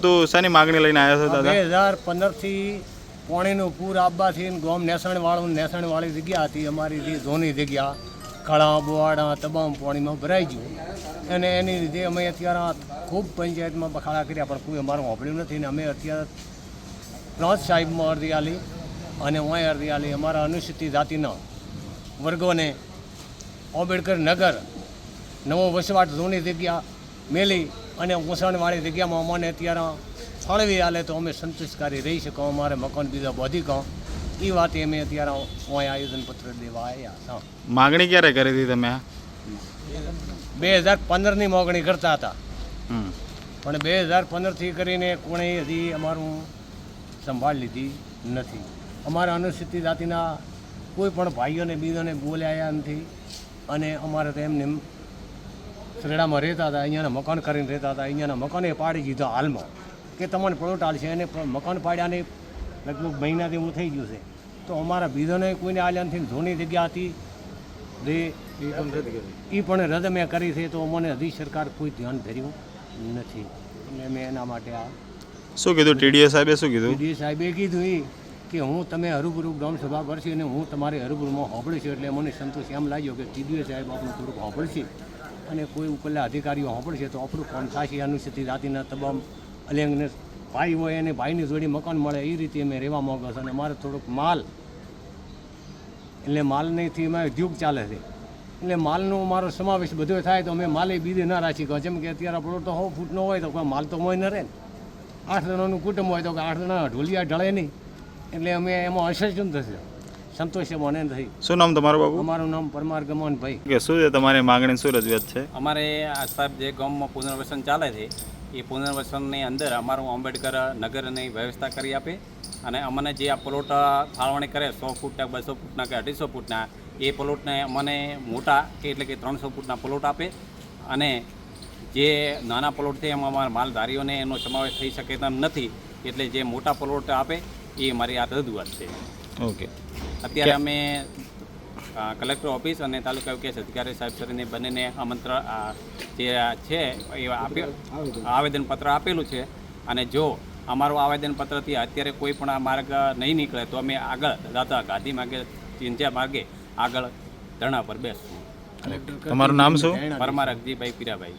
તું શાની માગણી લઈને આવ્યા છો બે હજાર પંદરથી પોણીનું પૂર આવવાથી ગોમ નેસણવાળું નેસણવાળી જગ્યા હતી. અમારી જે ધોની જગ્યા ખળા બોવાડા તમામ પાણીમાં ભરાઈ ગયું. અને એની લીધે અમે અત્યારે ખૂબ પંચાયતમાં બખાડા કર્યા, પણ કોઈ અમારું હોંભળ્યું નથી. ને અમે અત્યારે પ્રાંત સાહેબમાં અરજી આલી અને હું અરજી આલી. અમારા અનુસૂચિત જાતિના વર્ગોને આંબેડકર નગર, નવો વસવાટ ધોની જગ્યા મેલી અને ઊંસણવાળી જગ્યામાં અમને અત્યારે ફળવી આલે તો અમે સંતોષકારી રહી શકો અમારે મકાન બીજા વધી કહો એ વાતે અમે અત્યારે અહીં આયોજનપત્ર દેવા આવ્યા હતા. માગણી ક્યારે કરી હતી તમે? બે હજાર પંદરની મોગણી કરતા હતા. પણ બે હજાર પંદરથી કરીને કોણે હજી અમારું સંભાળ લીધી નથી. અમારા અનુસૂચિત જાતિના કોઈ પણ ભાઈઓને બીજોને બોલ્યા નથી અને અમારે તો એમને એમ સરેડામાં રહેતા હતા અહીંયાના મકાન કરીને રહેતા હતા અહીંયાના મકાને પાડી દીધા હાલમાં. કે તમને પ્લોટ હાલશે એને મકાન પાડ્યાને લગભગ મહિનાથી હું થઈ ગયું છે. તો અમારા બીજોને કોઈને આલ્યા નથી ધોની જગ્યા હતી જે એ પણ રદ મેં કરી છે તો અમને હજી સરકાર કોઈ ધ્યાન ધર્યું નથી. એટલે મેં એના માટે આ શું કીધું? ટીડીએ સાહેબે શું કીધું? ટીડીએ સાહેબે કીધું એ કે હું તમે હરુભરુ ગ્રામસભા સભા ભરશે અને હું તમારે હરુભરુમાં હોંભળીશ એટલે મને સંતોષ એમ લાગ્યો કે ટીડીએ સાહેબ આપણું થોડુંક હોંભળશે. અને કોઈ ઉકેલા અધિકારીઓ સાંભળશે તો આપણું કામ થશે? અનુસૂચિત જાતિના તમામ અલેંગને ભાઈ હોય એને ભાઈની જોડી મકાન મળે, એ રીતે અમે રહેવા માગો છો. અને અમારે થોડુંક માલ, એટલે માલ નહીંથી એમાં ઉદ્યોગ ચાલે છે. એટલે માલનો મારો સમાવેશ બધો થાય તો અમે માલે બીજે ના રાખી કહો જેમ કે અત્યારે આપણો તો સો ફૂટનો હોય તો કોઈ માલ તો હોય ન રહે ને. આઠ જણાનું કુટુંબ હોય તો કે આઠ જણા ઢોલિયા ઢળે નહીં. એટલે અમે એમાં અસર શું થશે. સંતોષ મને થઈ શું નામ તમારું બાબુ? અમારું નામ પરમાર ગમનભાઈ કે શું છે તમારી માગણી શું રજૂઆત છે? અમારે આ સાહેબ જે ગામમાં પુનર્વસન ચાલે છે એ પુનર્વસનની અંદર અમારું આંબેડકર નગરની વ્યવસ્થા કરી આપે અને અમને જે આ પ્લોટ ફાળવણી કરે સો ફૂટના બસો ફૂટના કે અઢીસો ફૂટના એ પ્લોટને અમને મોટા કે એટલે કે ત્રણસો ફૂટના પ્લોટ આપે અને જે નાના પ્લોટથી એમાં અમારા માલધારીઓને એનો સમાવેશ થઈ શકે તેમ નથી એટલે જે મોટા પ્લોટ આપે એ મારી આ રજૂઆત છે. ઓકે. અત્યારે અમે કલેક્ટર ઓફિસ અને તાલુકા વિકાસ અધિકારી સાહેબ શ્રીને બંનેને આમંત્રણ જે છે એ આવેદનપત્ર આપેલું છે. અને જો અમારું આવેદનપત્રથી અત્યારે કોઈ પણ આ માર્ગ નહીં નીકળે તો અમે આગળ દાદા ગાંધી માર્ગે ચિંતા માર્ગે આગળ ધરણા પર બેસશું. તમારું નામ શું? પરમાર અગજીભાઈ પીરાભાઈ.